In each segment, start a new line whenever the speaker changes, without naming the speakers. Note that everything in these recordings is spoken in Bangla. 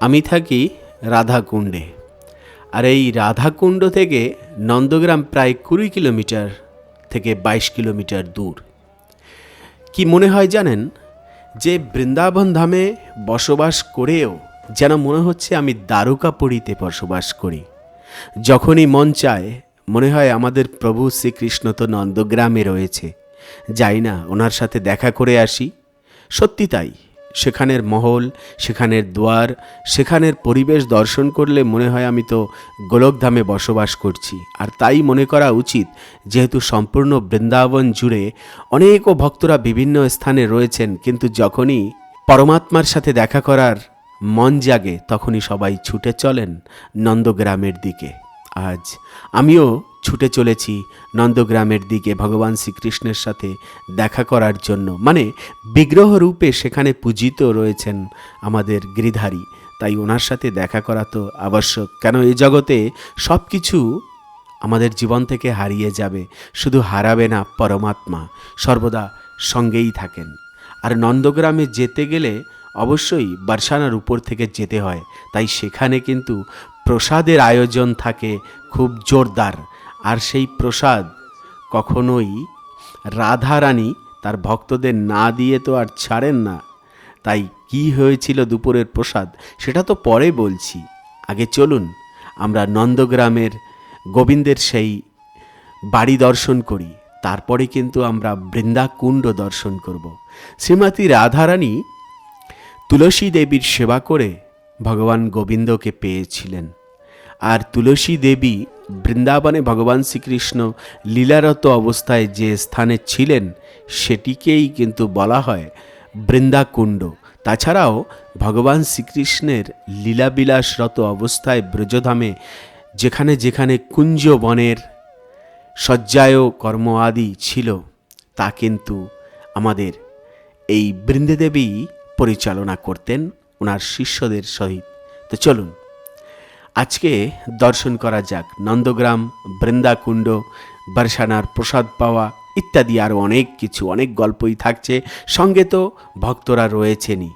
আমি থাকি রাধাকুণ্ডে। আর এই রাধাকুণ্ড থেকে নন্দগ্রাম প্রায় কুড়ি কিলোমিটার থেকে বাইশ কিলোমিটার দূর। কি মনে হয় জানেন, যে বৃন্দাবন ধামে বসবাস করেও যেন মনে হচ্ছে আমি দ্বারকাপুরীতে বসবাস করি। যখনই মন চায়, মনে হয় আমাদের প্রভু শ্রীকৃষ্ণ তো নন্দগ্রামে রয়েছে। যাই না, ওনার সাথে দেখা করে আসি। সত্যি তাই। সেখানের মহল, সেখানের দুয়ার, সেখানের পরিবেশ দর্শন করলে মনে হয় আমি তো গোলকধামে বসবাস করছি। আর তাই মনে করা উচিত, যেহেতু সম্পূর্ণ বৃন্দাবন জুড়ে অনেকও ভক্তরা বিভিন্ন স্থানে রয়েছেন, কিন্তু যখনই পরমাত্মার সাথে দেখা করার মন জাগে, তখনই সবাই ছুটে চলেন নন্দগ্রামের দিকে। আজ আমিও ছুটে চলেছি নন্দগ্রামের দিকে ভগবান শ্রীকৃষ্ণের সাথে দেখা করার জন্য। মানে বিগ্রহ রূপে সেখানে পূজিত রয়েছেন আমাদের গিরিধারী। তাই ওনার সাথে দেখা করা তো আবশ্যক। কেন এই জগতে সব কিছু আমাদের জীবন থেকে হারিয়ে যাবে। শুধু হারাবে না, পরমাত্মা সর্বদা সঙ্গেই থাকেন। আর নন্দগ্রামে যেতে গেলে অবশ্যই বার্সানার উপর থেকে যেতে হয়। তাই সেখানে কিন্তু প্রসাদের আয়োজন থাকে খুব জোরদার। আর সেই প্রসাদ কখনোই রাধারানী তার ভক্তদের না দিয়ে তো আর ছাড়েন না। তাই কি হয়েছিল দুপুরের প্রসাদ সেটা তো পরে বলছি। আগে চলুন, আমরা নন্দগ্রামের গোবিন্দের সেই বাড়ি দর্শন করি। তারপরে কিন্তু আমরা বৃন্দাকুণ্ড দর্শন করব। শ্রীমতী রাধারানী তুলসী দেবীর সেবা করে ভগবান গোবিন্দকে পেয়েছিলেন। আর তুলসী দেবী বৃন্দাবনে ভগবান শ্রীকৃষ্ণ লীলারত অবস্থায় যে স্থানে ছিলেন, সেটিকেই কিন্তু বলা হয় বৃন্দাকুণ্ড। তাছাড়াও ভগবান শ্রীকৃষ্ণের লীলাবিলাসরত অবস্থায় ব্রজধামে যেখানে যেখানে কুঞ্জ বনের শয্যায় কর্ম আদি ছিল, তা কিন্তু আমাদের এই বৃন্দেদেবী পরিচালনা করতেন ওনার শিষ্যদের সহিত। তো চলুন আজকে দর্শন করা যাক নন্দগ্রাম, বৃন্দাকুণ্ড, বর্ষানার প্রসাদ পাওয়া ইত্যাদি আরও অনেক কিছু, অনেক গল্পই থাকছে। সঙ্গে তো ভক্তরা রয়েছেনই।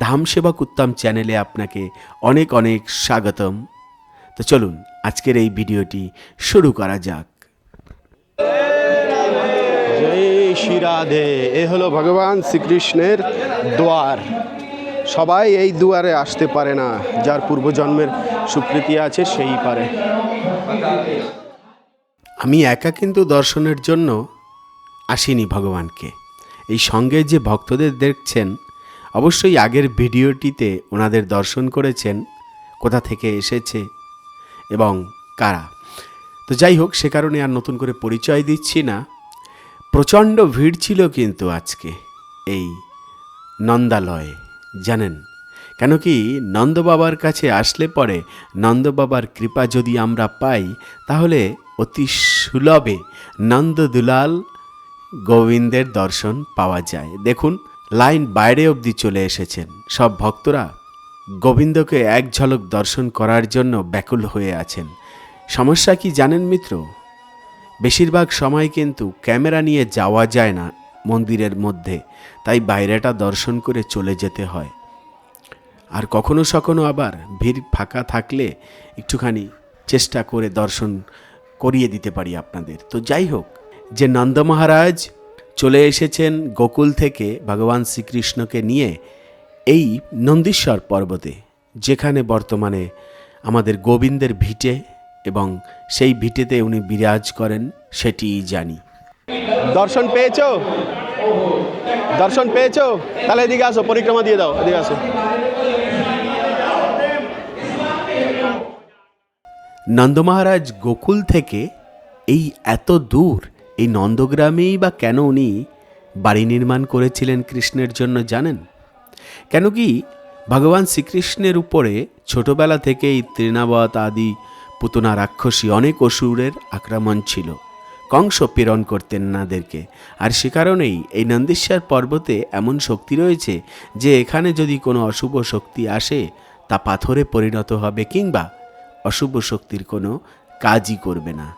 ধাম সেবক উত্তম চ্যানেলে আপনাকে অনেক অনেক স্বাগতম। তো চলুন, আজকের এই ভিডিওটি শুরু করা যাক।
জয় শ্রী রাধে, এ হলো ভগবান শ্রীকৃষ্ণের দ্বার। সবাই এই দুয়ারে আসতে পারে না। যার পূর্বজন্মের স্বীকৃতি আছে, সেই পারে।
আমি একা কিন্তু দর্শনের জন্য আসিনি ভগবানকে। এই সঙ্গে যে ভক্তদের দেখছেন, অবশ্যই আগের ভিডিওটিতে ওনাদের দর্শন করেছেন, কোথা থেকে এসেছে এবং কারা। তো যাই হোক, সে কারণে আর নতুন করে পরিচয় দিচ্ছি না। প্রচণ্ড ভিড় ছিল কিন্তু আজকে এই নন্দালয়ে। জানেন। কেন কি নন্দ বাবার কাছে আসলে পরে নন্দবাবার কৃপা যদি আমরা পাই, তাহলে অতি সুলভে নন্দ দুলাল গোবিন্দের দর্শন পাওয়া যায়। দেখুন, লাইন বাইরে অবধি চলে এসেছেন। সব ভক্তরা গোবিন্দকে এক ঝলক দর্শন করার জন্য ব্যাকুল হয়ে আছেন। সমস্যা কি জানেন মিত্র? বেশিরভাগ সময় কিন্তু ক্যামেরা নিয়ে যাওয়া যায় না। মন্দিরের মধ্যে, তাই বাইরেটা দর্শন করে চলে যেতে হয়। আর কখনো সখনো আবার ভিড় ফাঁকা থাকলে একটুখানি চেষ্টা করে দর্শন করিয়ে দিতে পারি আপনাদের। তো যাই হোক, যে নন্দ মহারাজ চলে এসেছেন গোকুল থেকে ভগবান শ্রীকৃষ্ণকে নিয়ে এই নন্দীশ্বর পর্বতে, যেখানে বর্তমানে আমাদের গোবিন্দের ভিটে এবং সেই ভিটেতে উনি বিরাজ করেন, সেটিই জানি।
দর্শন পেয়েছ? দর্শন পেয়েছ? তাহলে এদিকে আসো, পরিক্রমা দিয়ে দাও, এদিকে আসো।
নন্দ মহারাজ গোকুল থেকে এই এত দূর, এই নন্দগ্রামেই বা কেন উনি বাড়ি নির্মাণ করেছিলেন কৃষ্ণের জন্য জানেন? কেন কি ভগবান শ্রীকৃষ্ণের উপরে ছোটবেলা থেকেই তৃণাবত আদি পুতনা রাক্ষসী অনেক অসুরের আক্রমণ ছিল। কংস প্রেরণ করতেন নাদেরকে। আর সে কারণেই এই নন্দেশ্বর পর্বতে এমন শক্তি রয়েছে যে এখানে যদি কোনো অশুভ শক্তি আসে, তা পাথরে পরিণত হবে কিংবা অশুভ শক্তির কোনো কাজই করবে না।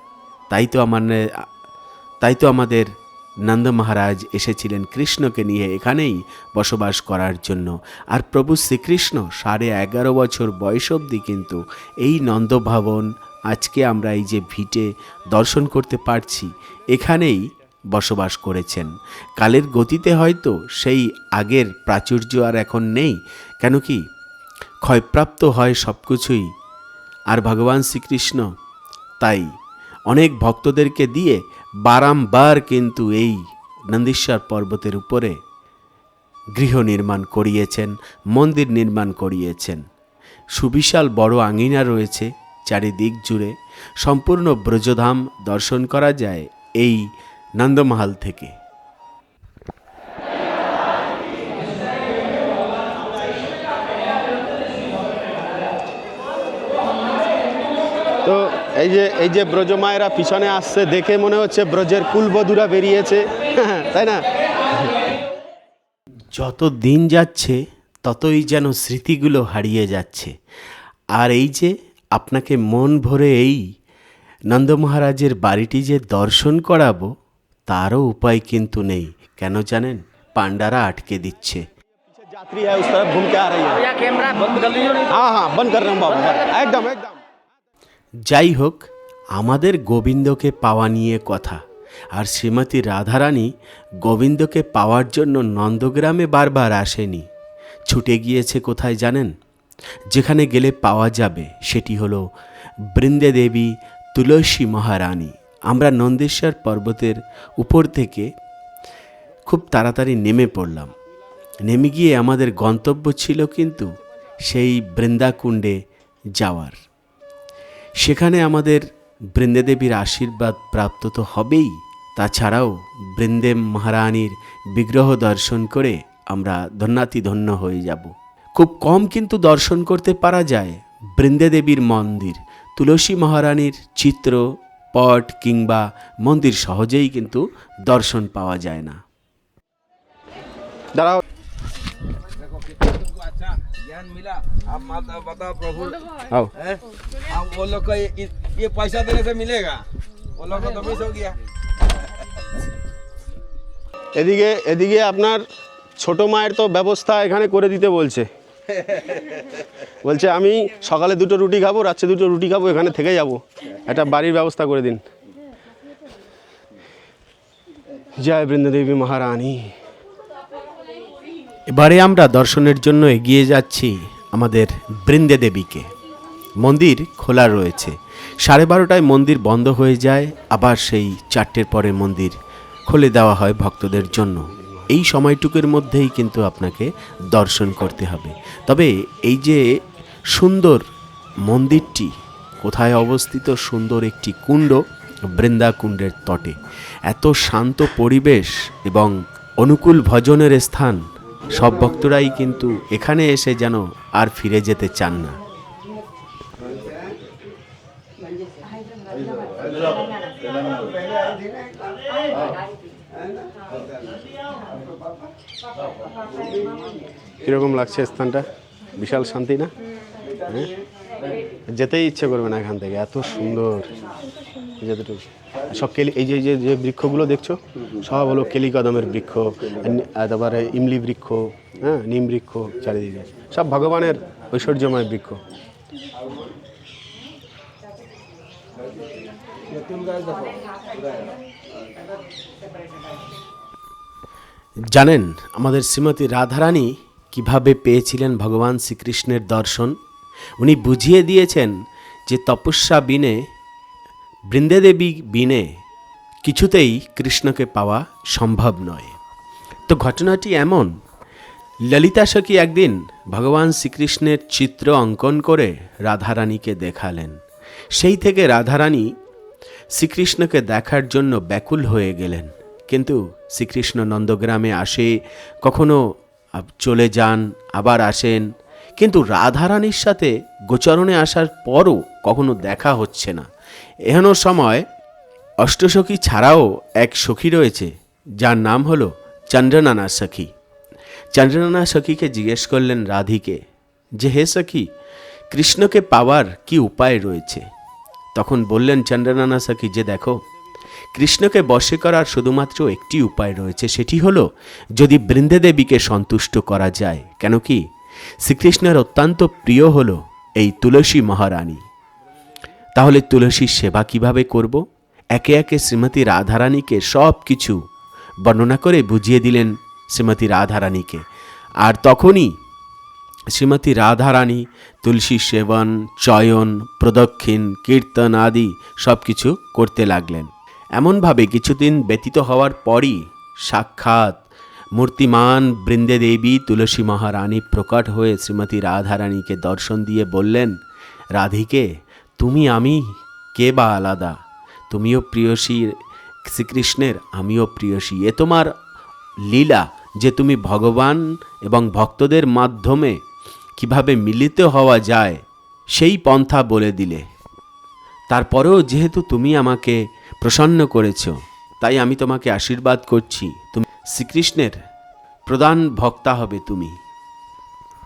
তাই তো আমার তাই তো আমাদের নন্দ মহারাজ এসেছিলেন কৃষ্ণকে নিয়ে এখানেই বসবাস করার জন্য। আর প্রভু শ্রীকৃষ্ণ সাড়ে এগারো বছর বয়স অবধি কিন্তু এই নন্দভবন আজকে আমরা এই যে ভিটে দর্শন করতে পারছি, এখানেই বসবাস করেছেন। কালের গতিতে হয়তো সেই আগের প্রাচুর্য আর এখন নেই, কেন কি ক্ষয়প্রাপ্ত হয় সব কিছুই আর ভগবান শ্রীকৃষ্ণ তাই অনেক ভক্তদেরকে দিয়ে বারংবার কিন্তু এই নন্দীশ্বর পর্বতের উপরে গৃহ নির্মাণ করিয়েছেন, মন্দির নির্মাণ করিয়েছেন। সুবিশাল বড় আঙিনা রয়েছে। চারিদিক জুড়ে সম্পূর্ণ ব্রজধাম দর্শন করা যায় এই নন্দমহল থেকে।
তো এই যে এই যে ব্রজমায়েরা পিছনে আসছে দেখে মনে হচ্ছে ব্রজের কুলবধূরা বেরিয়েছে। তাই না?
যত দিন যাচ্ছে ততই যেন স্মৃতিগুলো হারিয়ে যাচ্ছে। আর এই যে আপনাকে মন ভরে এই নন্দমহারাজের বাড়িটি যে দর্শন করাবো তারও উপায় কিন্তু নেই। কেন জানেন? পাণ্ডারা আটকে দিচ্ছে। যাই হোক আমাদের গোবিন্দকে পাওয়া নিয়ে কথা। আর শ্রীমতী রাধারানী গোবিন্দকে পাওয়ার জন্য নন্দগ্রামে বারবার আসেনি। ছুটে গিয়েছে কোথায় জানেন? যেখানে গেলে পাওয়া যাবে সেটি হলো বৃন্দে দেবী তুলসী মহারানী। আমরা নন্দেশ্বর পর্বতের উপর থেকে খুব তাড়াতাড়ি নেমে পড়লাম। নেমে গিয়ে আমাদের গন্তব্য ছিল কিন্তু সেই বৃন্দাকুণ্ডে যাওয়ার। সেখানে আমাদের বৃন্দেদেবীর আশীর্বাদ প্রাপ্ত তো হবেই। তাছাড়াও বৃন্দে মহারানীর বিগ্রহ দর্শন করে আমরা ধন্যাতি ধন্য হয়ে যাব। খুব কম কিন্তু দর্শন করতে পারা যায় বৃন্দে দেবীর মন্দির তুলসী মহারানীর চিত্র পট কিংবা মন্দির সহজেই কিন্তু দর্শন পাওয়া যায় না
দাঁড়াও
तुमको अच्छा ज्ञान मिला आप माता बताओ प्रभु
आओ
हैं? अब वो लोग को ये, ये पैसा देने से मिलेगा वो लोग को तो मिस हो गया
এদিকে এদিকে আপনার ছোট মায়ের তো ব্যবস্থা এখানে করে দিতে বলছে বলছে, আমি সকালে দুটো রুটি খাব, রাত্রে দুটো রুটি খাব, এখানে থেকে যাব। একটা বাড়ির ব্যবস্থা করে দিন। জয় বৃন্দাদেবী মহারানী।
এবারে আমরা দর্শনের জন্য এগিয়ে যাচ্ছি আমাদের বৃন্দে দেবীকে মন্দির খোলা রয়েছে। সাড়ে বারোটায় মন্দির বন্ধ হয়ে যায়, আবার সেই চারটের পরে মন্দির খুলে দেওয়া হয় ভক্তদের জন্য। এই সময়টুকুর মধ্যেই কিন্তু আপনাকে দর্শন করতে হবে। তবে এই যে সুন্দর মন্দিরটি, কোথায় অবস্থিত সুন্দর একটি কুণ্ড, বৃন্দাকুণ্ডের তটে, এত শান্ত পরিবেশ এবং অনুকূল ভজনের স্থান, সব ভক্তরাই কিন্তু এখানে এসে যেন আর ফিরে যেতে চান না।
কীরকম লাগছে স্থানটা? বিশাল শান্তি না? হ্যাঁ? যেতেই ইচ্ছে করবে না এখান থেকে, এত সুন্দর। যতটুকু। সব কেলি এই যে যে যে বৃক্ষগুলো দেখছ, সব হলো কেলি কদমের বৃক্ষ তারপরে ইমলি বৃক্ষ হ্যাঁ নিম বৃক্ষ চারিদিকে। সব ভগবানের ঐশ্বর্যময় বৃক্ষ।
জানেন, আমাদের শ্রীমতী রাধারানী কীভাবে পেয়েছিলেন ভগবান শ্রীকৃষ্ণের দর্শন? উনি বুঝিয়ে দিয়েছেন যে তপস্যা বিনে, বৃন্দেদেবী বিনে কিছুতেই কৃষ্ণকে পাওয়া সম্ভব নয়। তো ঘটনাটি এমন, ললিতা সখী একদিন ভগবান শ্রীকৃষ্ণের চিত্র অঙ্কন করে রাধারানীকে দেখালেন। সেই থেকে রাধারানী শ্রীকৃষ্ণকে দেখার জন্য ব্যাকুল হয়ে গেলেন। কিন্তু শ্রীকৃষ্ণ নন্দগ্রামে আসে কখনো চলে যান, আবার আসেন। কিন্তু রাধারানীর সাথে গোচরণে আসার পরও কখনো দেখা হচ্ছে না। এহেন সময় অষ্টসখী ছাড়াও এক সখী রয়েছে, যার নাম হলো চন্দ্রনানা সখী। চন্দ্রনানা সখীকে জিজ্ঞেস করলেন রাধিকে যে, হে সখী, কৃষ্ণকে পাওয়ার কি উপায় রয়েছে? তখন বললেন চন্দ্রনানা সখী যে, দেখো কৃষ্ণকে বশে করার শুধুমাত্র একটি উপায় রয়েছে, সেটি হলো যদি বৃন্দে দেবীকে সন্তুষ্ট করা যায়, কেন কি? শ্রীকৃষ্ণের অত্যন্ত প্রিয় হলো এই তুলসী মহারানী। তাহলে তুলসীর সেবা কীভাবে করব? একে একে শ্রীমতী রাধারানীকে সব কিছু বর্ণনা করে বুঝিয়ে দিলেন শ্রীমতী রাধারানীকে। আর তখনই শ্রীমতী রাধারানী তুলসী সেবন, চয়ন, প্রদক্ষিণ, কীর্তন আদি সব কিছু করতে লাগলেন। এমনভাবে কিছুদিন ব্যতীত হওয়ার পরই সাক্ষাৎ মূর্তিমান বৃন্দে দেবী তুলসী মহারানী প্রকট হয়ে শ্রীমতী রাধারানীকে দর্শন দিয়ে বললেন, রাধিকে, তুমি আমি কে বা আলাদা? তুমিও প্রিয়সী শ্রীকৃষ্ণের, আমিও প্রিয়সী। এ তোমার লীলা যে তুমি ভগবান এবং ভক্তদের মাধ্যমে কীভাবে মিলিত হওয়া যায়, সেই পন্থা বলে দিলে। তারপরেও যেহেতু তুমি আমাকে প্রসন্ন করেছ, তাই আমি তোমাকে আশীর্বাদ করছি। তুমি শ্রীকৃষ্ণের প্রধান ভক্তা হবে তুমি।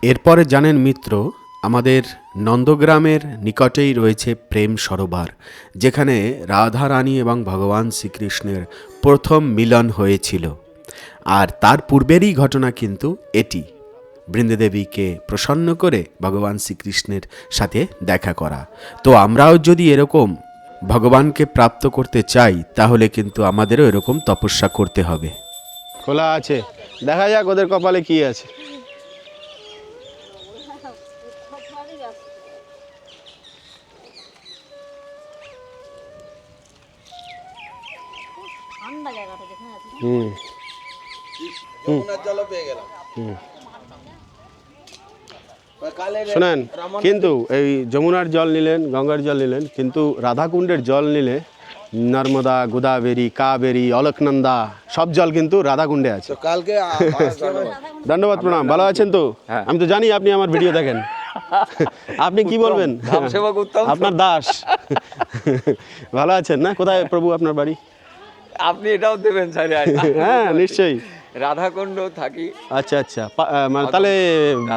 এরপরে জানেন মিত্র, আমাদের নন্দগ্রামের নিকটেই রয়েছে প্রেম সরোবর, যেখানে রাধা রানী এবং ভগবান শ্রীকৃষ্ণের প্রথম মিলন হয়েছিল। আর তার পূর্বেরই ঘটনা কিন্তু এটি। বৃন্দেদেবীকে প্রসন্ন করে ভগবান শ্রীকৃষ্ণের সাথে দেখা করা। তো আমরাও যদি এরকম ভগবানকে প্রাপ্ত করতে চাই তাহলে কিন্তু আমাদেরও এরকম তপস্যা করতে হবে।
খোলা আছে। দেখা যাক ওদের কপালে কি আছে। হুম।
যমুনার জলও পেয়ে গেলাম। কালে
শোনেন কিন্তু এই যমুনার জল নিলেন গঙ্গার জল নিলেন কিন্তু রাধাকুণ্ডের জল নিলে নর্মদা গোদাবেরি কাবেরি অলকনন্দা সব জল কিন্তু রাধাকুণ্ডে আছে।
কালকে।
ধন্যবাদ। প্রণাম। ভালো আছেন তো? আমি তো জানি আপনি আমার ভিডিও দেখেন। আপনি কি বলবেন? আপনার দাস। ভালো আছেন না? কোথায় প্রভু আপনার বাড়ি?
আপনি এটাও দেবেন
হ্যাঁ নিশ্চয়ই।
রাধাকুণ্ড থাকি।
আচ্ছা আচ্ছা। পা- মানে তাহলে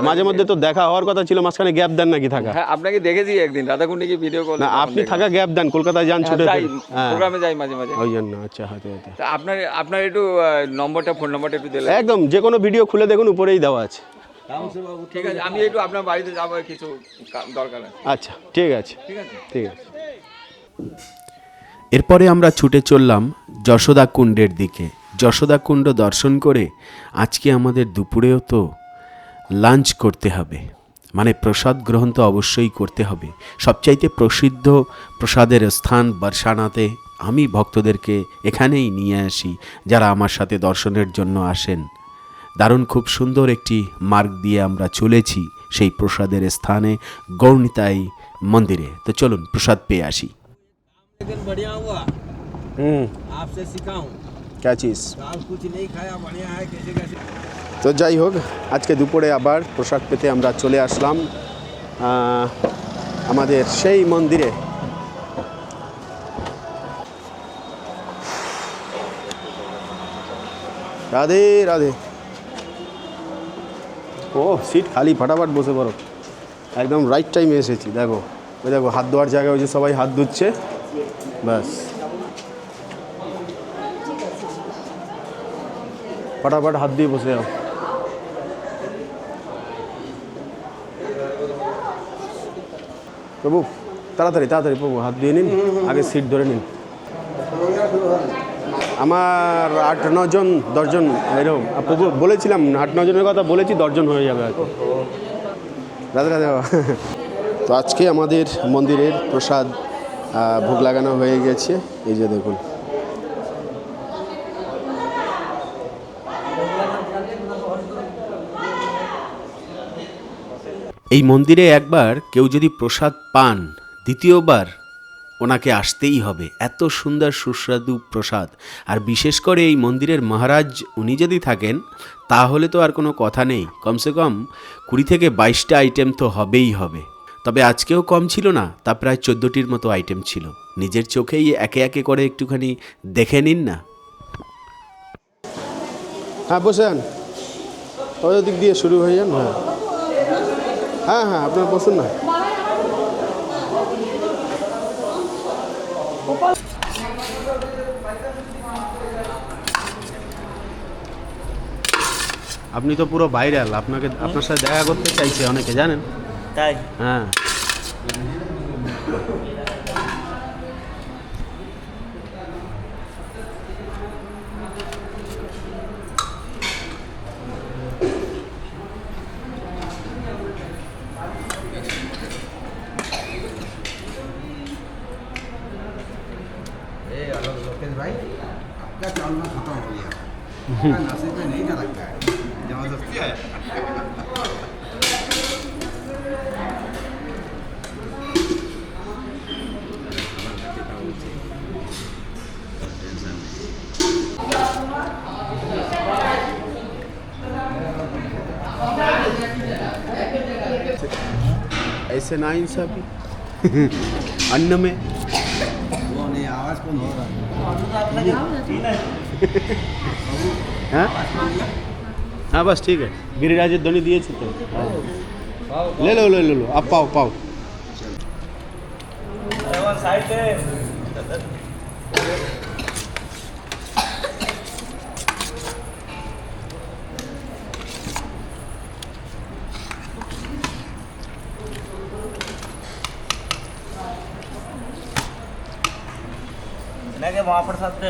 মাঝে মধ্যে তো দেখা হওয়ার কথা ছিল মাঝখানে গ্যাপ দেন নাকি থাকা?
হ্যাঁ আপনাকে দেখেছি একদিন রাধাকুণ্ডে কি ভিডিও কল
না আপনি থাকা গ্যাপ দেন কলকাতায় যান ছুটে
যাই।
হ্যাঁ।
প্রোগ্রামে যাই মাঝে মাঝে।
ওই জন্য আচ্ছা হাতে হাতে।
তা আপনার আপনার একটু নম্বরটা ফোন নম্বরটা একটু দিলে
একদম যে কোনো ভিডিও খুলে দেখুন উপরেই দেওয়া আছে।
ঠিক আছে আমি একটু আপনার বাড়িতে যাব কিছু দরকার আছে।
আচ্ছা ঠিক আছে।
ঠিক আছে।
ঠিক আছে।
এরপরে আমরা ছুটে চললাম যশোদা কুণ্ডের দিকে। যশোদাকুণ্ড দর্শন করে আজকে আমাদের দুপুরেও তো লাঞ্চ করতে হবে। মানে প্রসাদ গ্রহণ তো অবশ্যই করতে হবে। সবচাইতে প্রসিদ্ধ প্রসাদের স্থান বর্ষানাতে আমি ভক্তদেরকে এখানেই নিয়ে আসি যারা আমার সাথে দর্শনের জন্য আসেন। দারুণ খুব সুন্দর একটি মার্গ দিয়ে আমরা চলেছি সেই প্রসাদের স্থানে গৌণিতাই মন্দিরে। তো চলুন প্রসাদ পেয়ে আসি।
হুম। ক্যা চিজ তো যাই হোক আজকে দুপুরে আবার প্রসাদ পেতে আমরা চলে আসলাম আমাদের সেই মন্দিরে রাধে রাধে ও সিট খালি ফাটাফাট বসে পড়ো একদম রাইট টাইমে এসেছি দেখো। ওই দেখো হাত ধোয়ার জায়গায় ওই যে সবাই হাত ধুচ্ছে। ব্যাস ফটাফট হাত দিয়ে বসে যাও। প্রভু, তাড়াতাড়ি তাড়াতাড়ি প্রভু, হাত দিয়ে নিন, আগে সিট ধরে নিন। আমার আট নজন দশজন এরকম। প্রভু, বলেছিলাম, আট নজনের কথা বলেছি দশজন হয়ে যাবে হয়তো রাধে রাধে। তো আজকে আমাদের মন্দিরের প্রসাদ ভোগ লাগানো হয়ে গেছে। এই যে দেখুন।
এই মন্দিরে একবার কেউ যদি প্রসাদ পান, দ্বিতীয়বার ওনাকে আসতেই হবে। এত সুন্দর সুস্বাদু প্রসাদ। আর বিশেষ করে এই মন্দিরের মহারাজ, উনি যদি থাকেন, তাহলে তো আর কোনো কথা নেই। কমসে কম কুড়ি থেকে বাইশটা আইটেম তো হবেই হবে। তবে আজকেও কম ছিল না, তা প্রায় চোদ্দোটির মতো আইটেম ছিল। নিজের চোখেই একে একে করে একটুখানি দেখে নিন না।
হ্যাঁ বসেন ওই দিক দিয়ে শুরু হয়ে যান। হ্যাঁ। হ্যাঁ হ্যাঁ আপনার বসুন না। আপনি তো পুরো ভাইরাল আপনাকে আপনার সাথে দেখা করতে চাইছে অনেকে জানেন?
তাই?
হ্যাঁ।
इससे ना
इंसाफी अन्न में।
हाँ? हाँ?
बस ठीक है। गिरिराज ध्वनि दिए थे तो ले, लो ले, लो लो। आप पाओ पाओ।
এনাকে মহাপ্রসাদ দে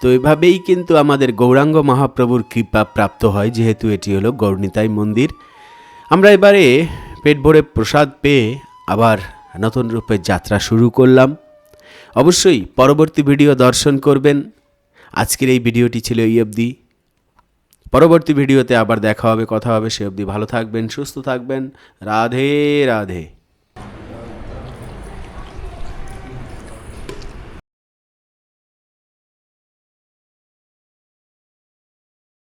তো এভাবেই কিন্তু আমাদের গৌরাঙ্গ মহাপ্রভুর কৃপা প্রাপ্ত হয়, যেহেতু এটি হলো গৌরনিতাই মন্দির। আমরা এবারে পেট ভরে প্রসাদ পেয়ে আবার নতুন রূপে যাত্রা শুরু করলাম। অবশ্যই পরবর্তী ভিডিও দর্শন করবেন। আজকের এই ভিডিওটি ছিল এই অবধি। পরবর্তী ভিডিওতে আবার দেখা হবে, কথা হবে, সে অবধি ভালো থাকবেন, সুস্থ থাকবেন। রাধে রাধে।